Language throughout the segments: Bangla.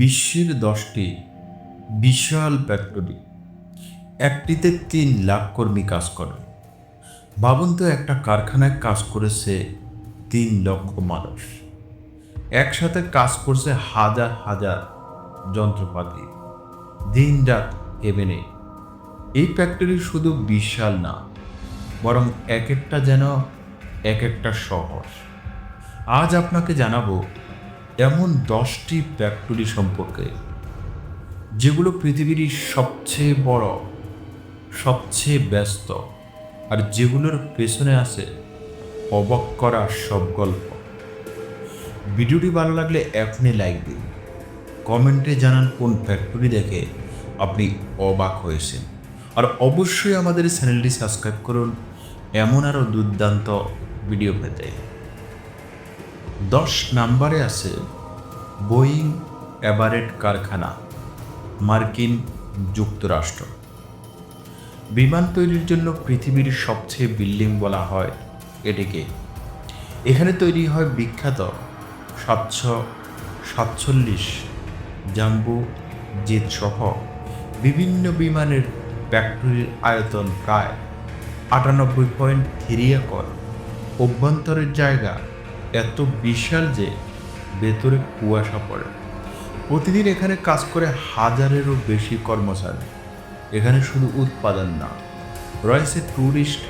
বিশ্বের দশটি বিশাল ফ্যাক্টরি একটিতে তিন লাখ কর্মী কাজ করে ভাবুন তো, একটা কারখানায় কাজ করেছে তিন লক্ষ মানুষ। একসাথে কাজ করছে হাজার হাজার যন্ত্রপাতি। দিন রাত হেবেনে এই ফ্যাক্টরি শুধু বিশাল না, বরং এক একটা যেন এক একটা শহর। আজ আপনাকে জানাব এমন দশটি ফ্যাক্টরি সম্পর্কে যেগুলো পৃথিবীর সবচেয়ে বড়, সবচেয়ে ব্যস্ত আর যেগুলোর পেছনে আছে অবাক করা সব গল্প। ভিডিওটি ভালো লাগলে এখনই লাইক দিন। কমেন্টে জানান কোন ফ্যাক্টরি দেখে আপনি অবাক হয়েছেন। আর অবশ্যই আমাদের চ্যানেলটি সাবস্ক্রাইব করুন, এমন আরও দুর্দান্ত ভিডিও পেতে। দশ নাম্বারে আছে বোয়িং এভারেট কারখানা, মার্কিন যুক্তরাষ্ট্র। বিমান তৈরির জন্য পৃথিবীর সবচেয়ে বিল্ডিং বলা হয় এটিকে। এখানে তৈরি হয় বিখ্যাত সাতশো সাতচল্লিশ জাম্বু জেট সহ বিভিন্ন বিমানের ফ্যাক্টরির আয়তন প্রায় আটানব্বই পয়েন্ট থ্রি একর। অভ্যন্তরের জায়গা এত বিশাল যে ভেতরে কুয়াশা পড়ে। প্রতিদিন এখানে কাজ করে হাজারেরও বেশি কর্মচারী। এখানে শুধু উৎপাদন না, রয়েছে ট্যুরিস্ট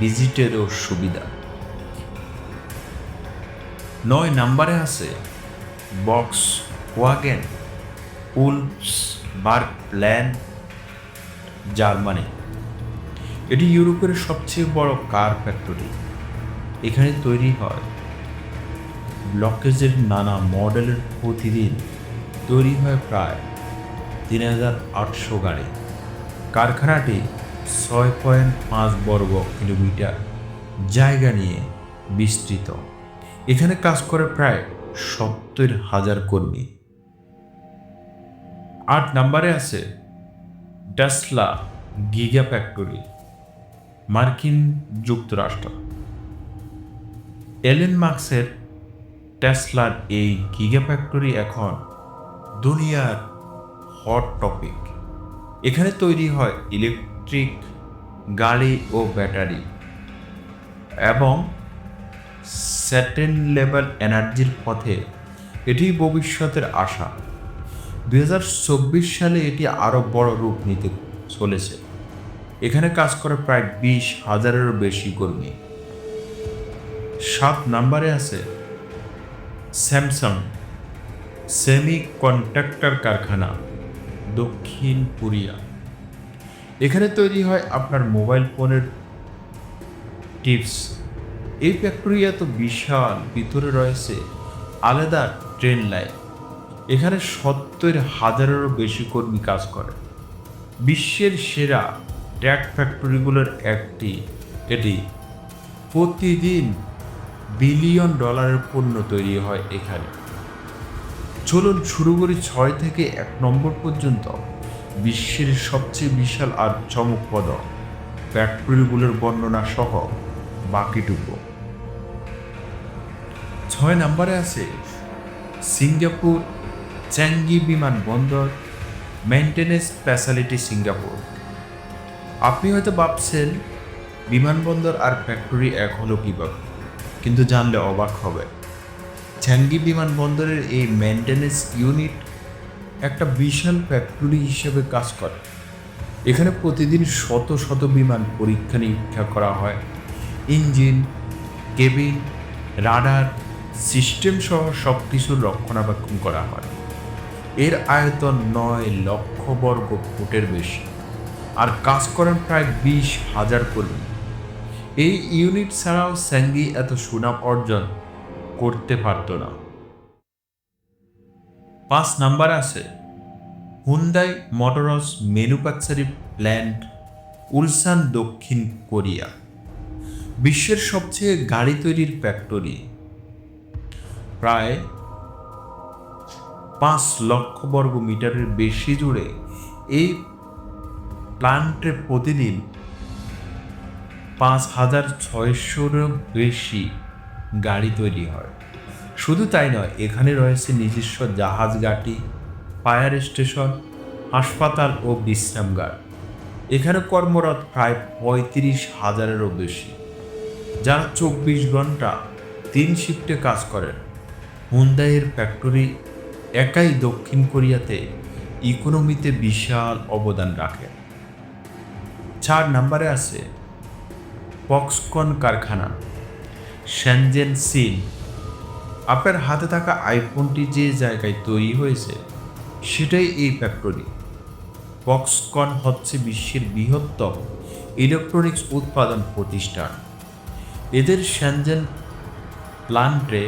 ভিজিটেরও সুবিধা। নয় নাম্বারে আছে Volkswagen Wolfsburg plant Germany. এটি ইউরোপের সবচেয়ে বড় কার ফ্যাক্টরি এখানে তৈরি হয় ব্লকেজের নানা মডেলের প্রতিদিন তৈরি হয় প্রায় তিন হাজার আটশো গাড়ি। কারখানাটি ছয় পয়েন্ট পাঁচ বর্গ কিলোমিটার জায়গা নিয়ে বিস্তৃত। এখানে কাজ করে প্রায় সত্তর হাজার কর্মী। আট নাম্বারে আছে ডাসলা গিগা ফ্যাক্টরি মার্কিন যুক্তরাষ্ট্র। এলেন মার্কসের টেসলার এই গিগা ফ্যাক্টরি এখন দুনিয়ার হট টপিক। এখানে তৈরি হয় ইলেকট্রিক, গাড়ি ও ব্যাটারি এবং স্যাটেন লেভেল এনার্জির পথে এটি ভবিষ্যতের আশা। দু হাজার চব্বিশ সালে এটি আরও বড় রূপ নিতে চলেছে। এখানে কাজ করে প্রায় বিশ হাজারেরও বেশি কর্মী। সাত নাম্বারে আছে স্যামসাং সেমি কন্ট্রাক্টর কারখানা, দক্ষিণ কোরিয়া। এখানে তৈরি হয় আপনার মোবাইল ফোনের টিপস। এই ফ্যাক্টরি এত বিশাল, ভিতরে রয়েছে আলাদা ট্রেন লাইন। এখানে সত্তর হাজারেরও বেশি কর্মী কাজ করে। বিশ্বের সেরা ট্যাগ ফ্যাক্টরিগুলোর একটি, এটি প্রতিদিন বিলিয়ন ডলারের পণ্য তৈরি হয় এখানে। চলুন শুরু করি ছয় থেকে এক নম্বর পর্যন্ত। বিশ্বের সবচেয়ে বিশাল আর চমকপদ ফ্যাক্টরিগুলোর বর্ণনা সহ বাকিটুকু। ছয় নম্বরে আছে সিঙ্গাপুর চ্যাঙ্গি বিমানবন্দর মেনটেন্যান্স ফ্যাসিলিটি সিঙ্গাপুর। আপনি হয়তো ভাবছেন বিমানবন্দর আর ফ্যাক্টরি এক হলো কীভাবে? কিন্তু জানলে অবাক হবে। চ্যাঙ্গি বিমানবন্দরের এই মেনটেন্যান্স ইউনিট একটা বিশাল ফ্যাক্টরি হিসেবে কাজ করে। এখানে প্রতিদিন শত শত বিমান পরীক্ষা নিরীক্ষা করা হয়। ইঞ্জিন, কেবিন, রাডার, সিস্টেম সহ সব কিছুর রক্ষণাবেক্ষণ করা হয়। এর আয়তন নয় লক্ষ বর্গ ফুটের বেশি। আর কাজ করেন প্রায় বিশ হাজার কর্মী। এই ইউনিট ছাড়াও স্যাঙ্গি এত সুনাম অর্জন করতে পারত না। পাঁচ নাম্বার আছে Hyundai Motors manufacturing plant Ulsan দক্ষিণ কোরিয়া। বিশ্বের সবচেয়ে গাড়ি তৈরির ফ্যাক্টরি প্রায় পাঁচ লক্ষ বর্গ মিটারের বেশি জুড়ে এই প্লান্টে প্রতিদিন পাঁচ হাজার ছয়শোরও বেশি গাড়ি তৈরি হয়। শুধু তাই নয়, এখানে রয়েছে নিজস্ব জাহাজ ঘাঁটি, ফায়ার স্টেশন, হাসপাতাল ও বিশ্রামগার এখানে কর্মরত প্রায় পঁয়ত্রিশ হাজারেরও বেশি। যারা চব্বিশ ঘণ্টা তিন শিফটে কাজ করেন হুন্দাইয়ের ফ্যাক্টরি একাই দক্ষিণ কোরিয়াতে ইকোনমিতে বিশাল অবদান রাখে চার নাম্বারে আছে ফক্সকন কারখানা শ্যানজেন সিন। আপনার হাতে থাকা আইফোনটি যে জায়গায় তৈরি হয়েছে, সেটাই এই ফ্যাক্টরি ফক্সকন হচ্ছে বিশ্বের বৃহত্তম ইলেকট্রনিক্স উৎপাদন প্রতিষ্ঠান। এদের শ্যানজেন প্লান্টে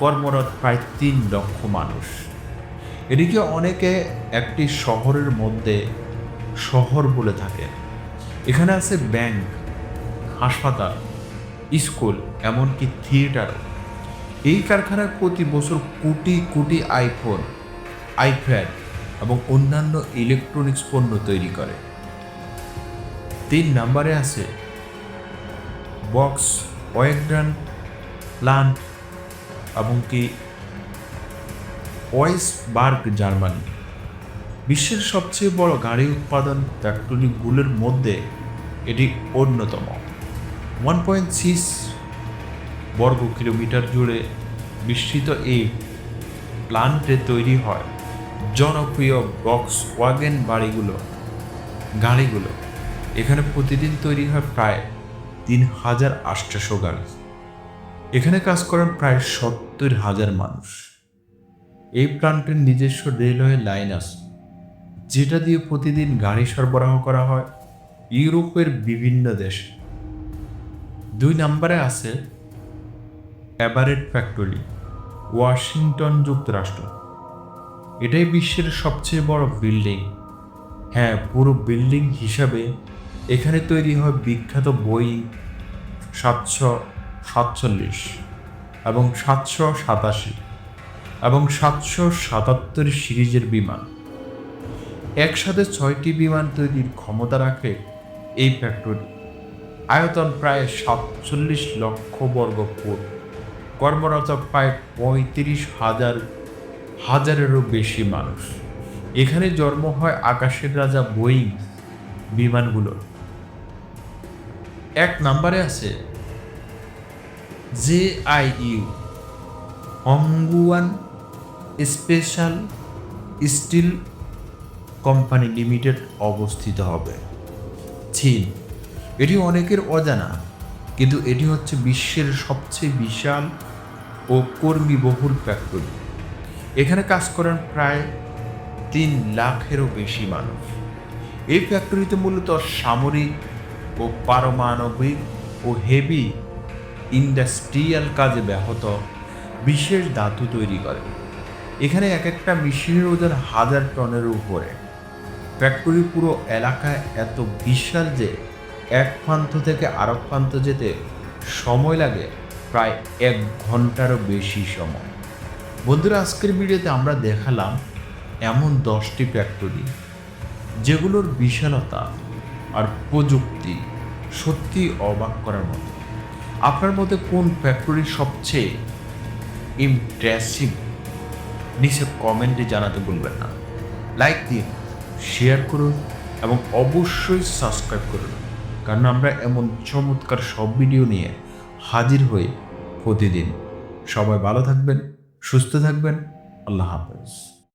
কর্মরত প্রায় তিন লক্ষ মানুষ। এটিকে অনেকে একটি শহরের মধ্যে শহর বলে থাকে এখানে আছে ব্যাংক হাসপাতাল, স্কুল, এমনকি থিয়েটার এই কারখানায় প্রতি বছর কোটি কোটি আইফোন, আইপ্যাড এবং অন্যান্য ইলেকট্রনিক্স পণ্য তৈরি করে। তিন নম্বরে আছে বক্স ওয়েগ্রান প্লান্ট এবং কি ওয়েসবার্গ, জার্মানি। বিশ্বের সবচেয়ে বড় গাড়ি উৎপাদন ফ্যাক্টরিগুলোর মধ্যে এটি অন্যতম। ওয়ান পয়েন্ট সিক্স বর্গ কিলোমিটার জুড়ে বিস্তৃত এই প্লান্টে তৈরি হয় জনপ্রিয় বক্স ওয়াগেন বাড়িগুলো, গাড়িগুলো। এখানে প্রতিদিন তৈরি হয় প্রায় তিন হাজার আটশোশো গাড়ি। এখানে কাজ করেন প্রায় সত্তর হাজার মানুষ। এই প্লান্টের নিজস্ব রেলওয়ে লাইন আছে, যেটা দিয়ে প্রতিদিন গাড়ি সরবরাহ করা হয়। ইউরোপের বিভিন্ন দেশে। দুই নম্বরে আছে অ্যাবারেট ফ্যাক্টরি, ওয়াশিংটন যুক্তরাষ্ট্র। এটাই বিশ্বের সবচেয়ে বড় বিল্ডিং। হ্যাঁ পুরো বিল্ডিং হিসাবে এখানে তৈরি হয় বিখ্যাত বই সাতশো সাতচল্লিশ এবং সাতশো সাতাশি এবং সাতশো সাতাত্তর সিরিজের বিমান। একসাথে ছয়টি বিমান তৈরির ক্ষমতা রাখে এই ফ্যাক্টরি। আয়তন প্রায় সাতচল্লিশ লক্ষ বর্গ ফুট। কর্মরত প্রায় পঁয়ত্রিশ হাজার, হাজারেরও বেশি মানুষ। এখানে জন্ম হয় আকাশের রাজা বোয়িং বিমানগুলোর। এক নাম্বারে আছে J I U, Hongguang special steel company limited অবস্থিত হবে। চীন। এটি অনেকের অজানা, কিন্তু এটি হচ্ছে বিশ্বের সবচেয়ে বিশাল ও কর্মীবহুল ফ্যাক্টরি। এখানে কাজ করেন প্রায় তিন লাখেরও বেশি মানুষ। এই ফ্যাক্টরিতে মূলত সামরিক ও পারমাণবিক ও হেভি ইন্ডাস্ট্রিয়াল কাজে ব্যাহত বিশেষ ধাতু তৈরি করে। এখানে এক একটা মেশিনের ওজন হাজার টনের উপরে। ফ্যাক্টরি পুরো এলাকায় এত বিশাল যে এক প্রান্ত থেকে আরেক প্রান্ত যেতে সময় লাগে প্রায় এক ঘন্টারও বেশি সময়। বন্ধুরা, আজকের ভিডিওতে আমরা দেখালাম এমন দশটি ফ্যাক্টরি যেগুলোর বিশালতা আর প্রযুক্তি সত্যি অবাক করার মতো। আপনার মতে কোন ফ্যাক্টরি সবচেয়ে ইমপ্রেসিভ নিচে কমেন্টে জানাতে ভুলবেন না। লাইক দিন শেয়ার করুন এবং অবশ্যই সাবস্ক্রাইব করুন। কারণ আমরা এমন চমৎকার সব ভিডিও নিয়ে হাজির হই প্রতিদিন। সবাই ভালো থাকবেন, সুস্থ থাকবেন। আল্লাহ হাফেজ।